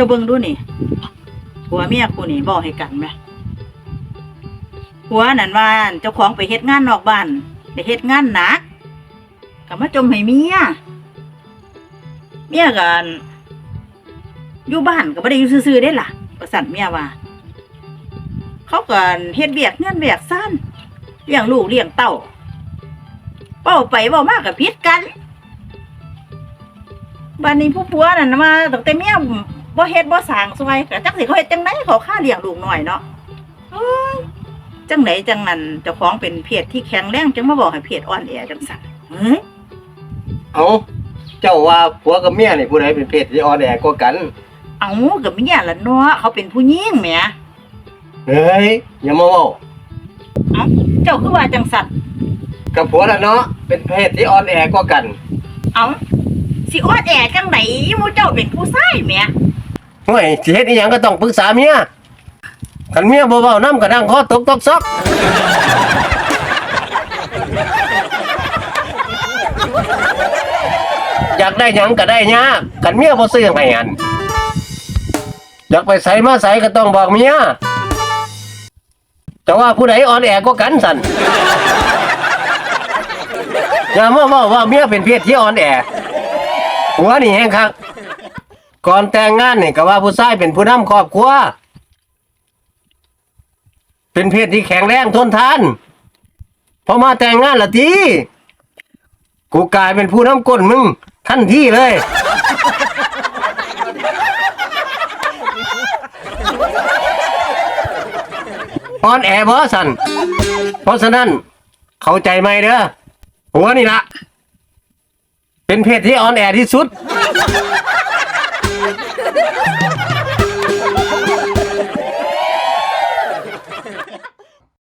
จ้าเบิ่งดูนี่ผัวเมียกูนี่บอกให้กันไหมผัวนั่นว่าเจ้าของไปเฮ็ดงานนอกบ้านไปเฮ็ดงานหนักก็มาจมให้เมียเมียกันอยู่บ้านก็บ่ได้อยู่ซื่อๆได้ล่ะประสันเมียว่า เขาก็เฮ็ดเวียกเงินเวียกซ่านเลี้ยงลูกเลี้ยงเต้าเป้าไปเว้ามากกับพิษกันบ้านนี้ผู้ผัวนั่นมาตั้งแต่เมีย บ่เฮ็ดบ่สร้างซอยก็จักสิเขาเฮ็ดจังไดเขาค่าเลี้ยงลูกน้อยเนาะเอ้ยจังไหนจังนั้นเจ้าของเป็นเพศที่แข็งแรงจังมาบอกให้เพศอ่อนแอจังซั่นเฮ้ยเอาเจ้าว่าผัวกับเมียนี่ผู้ใดเป็นเพศที่อ่อนแอกว่ากัน เอากับเมียล่ะเนาะเขาเป็นผู้หญิงแหมเฮ้ยอย่ามาเว้าเจ้าคือว่าจังซั่นกับผัวละเนาะเป็นเพศที่อ่อนแอกว่ากัน เอาสิอ่อนแอจังไหนหมู่เจ้าเป็นผู้ชายแหม ห่วยสิเฮ็ดอีหยังก็ต้องปรึกษาเมียคันเมียบ่เว้านำก็ดังคอตกตกซอกอยากได้หยังก็ได้ยากคันเมียบ่ซื้อให้อันอยากไปใส่มาใส่ก็ต้องบอกเมียแต่ว่าผู้ใดอ่อนแอกว่ากันสั่นอย่ามาว้าว่าเมียเป็นเพศที่อ่อนแอหัวนี่แห้งคัก ก่อนแต่งงานเนี่ยก็ว่าผู้ชายเป็นผู้นำครอบครัว เป็นเพศที่แข็งแรงทนทานพอมาแต่งงานละทีกูกลายเป็นผู้นำก้นมึงทันทีเลย ออนแอบอสัน เพราะฉะนั้นเข้าใจไหมเด้อหัวนี่ละ เป็นเพศที่ออนแอที่สุด